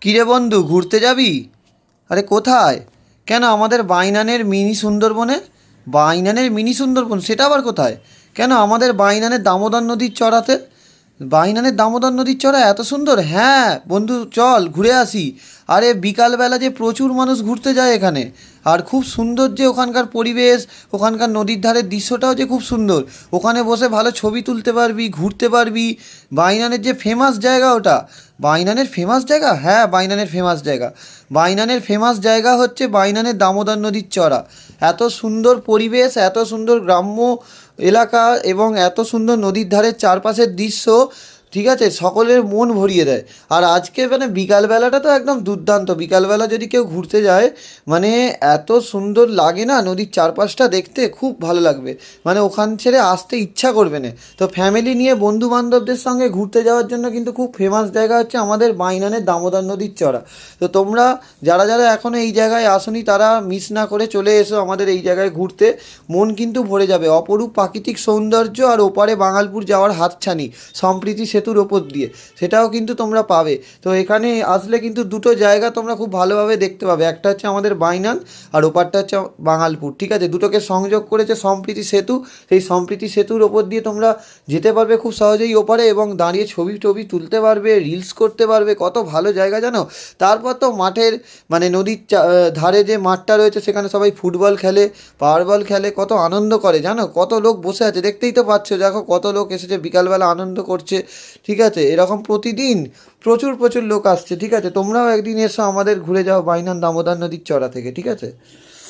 কিরে বন্ধু, ঘুরতে যাবি? আরে কোথায়? কেন আমাদের বাইনানের মিনি সুন্দরবনে? বাইনানের মিনি সুন্দরবন, সেটা আবার কোথায়? কেন আমাদের বাইনানের দামোদর নদীর চড়াতে? বাইনানের দামোদর নদীর চড়া এত সুন্দর? হ্যাঁ বন্ধু, চল, ঘুরে আসি। আরে, বিকালবেলা যে প্রচুর মানুষ ঘুরতে যায় এখানে। আর খুব সুন্দর যে ওখানকার পরিবেশ, ওখানকার নদীর ধারের দৃশ্যটাও যে খুব সুন্দর। ওখানে বসে ভালো ছবি তুলতে পারবি, ঘুরতে পারবি। বাইনানের যে ফেমাস জায়গা ওটা বাইনানের ফেমাস জায়গা? হ্যাঁ বাইনানের ফেমাস জায়গা। বাইনানের ফেমাস জায়গা হচ্ছে বাইনানের দামোদর নদীর চড়া। এত সুন্দর পরিবেশ, এত সুন্দর গ্রাম্য এলাকা এবং এত সুন্দর নদীর ধারের চারপাশের দৃশ্য ঠিক আছে, সকলের মন ভরিয়ে দেয়। আর আজকে মানে বিকালবেলাটা তো একদম দুর্দান্ত। বিকালবেলা যদি কেউ ঘুরতে যায় মানে এত সুন্দর লাগে না নদীর চারপাশটা দেখতে, খুব ভালো লাগবে। মানে ওখান ছেড়ে আসতে ইচ্ছা করবে না। তো ফ্যামিলি নিয়ে বন্ধু বান্ধবদের সঙ্গে ঘুরতে যাওয়ার জন্য কিন্তু খুব ফেমাস জায়গা হচ্ছে আমাদের বাইনানের দামোদর নদীর চড়া। তো তোমরা যারা যারা এখনও এই জায়গায় আসনি, তারা মিস না করে চলে এসো আমাদের এই জায়গায় ঘুরতে। মন কিন্তু ভরে যাবে। অপরূপ প্রাকৃতিক সৌন্দর্য আর ওপারে বাঙালপুর যাওয়ার হাতছানি। সম্প্রীতি সেতুর ওপর দিয়ে। সেটাও কিন্তু তোমরা পাবে। তো এখানে আসলে কিন্তু দুটো জায়গা তোমরা খুব ভালোভাবে দেখতে পাবে। একটা হচ্ছে আমাদের বাইনান, আর ওপারটা হচ্ছে বাঙালপুর ঠিক আছে? দুটোকে সংযোগ করেছে সম্প্রীতি সেতু। সেই সম্প্রীতি সেতুর ওপর দিয়ে তোমরা যেতে পারবে খুব সহজেই ওপারে এবং দাঁড়িয়ে ছবি টবি তুলতে পারবে রিলস করতে পারবে। কত ভালো জায়গা জানো? তারপর তো মাঠের মানে নদীর ধারে যে মাঠটা রয়েছে, সেখানে সবাই ফুটবল খেলে পাওয়ার বল খেলে, কত আনন্দ করে। জানো? কত লোক বসে আছে। দেখতেই তো পাচ্ছ, দেখো কত লোক এসেছে। বিকালবেলা আনন্দ করছে। ঠিক আছে, এরকম প্রতিদিন প্রচুর প্রচুর লোক আসছে, ঠিক আছে? তোমরাও একদিন এসো আমাদের ঘুরে যাও বাইনান দামোদর নদীর চড়া থেকে, ঠিক আছে?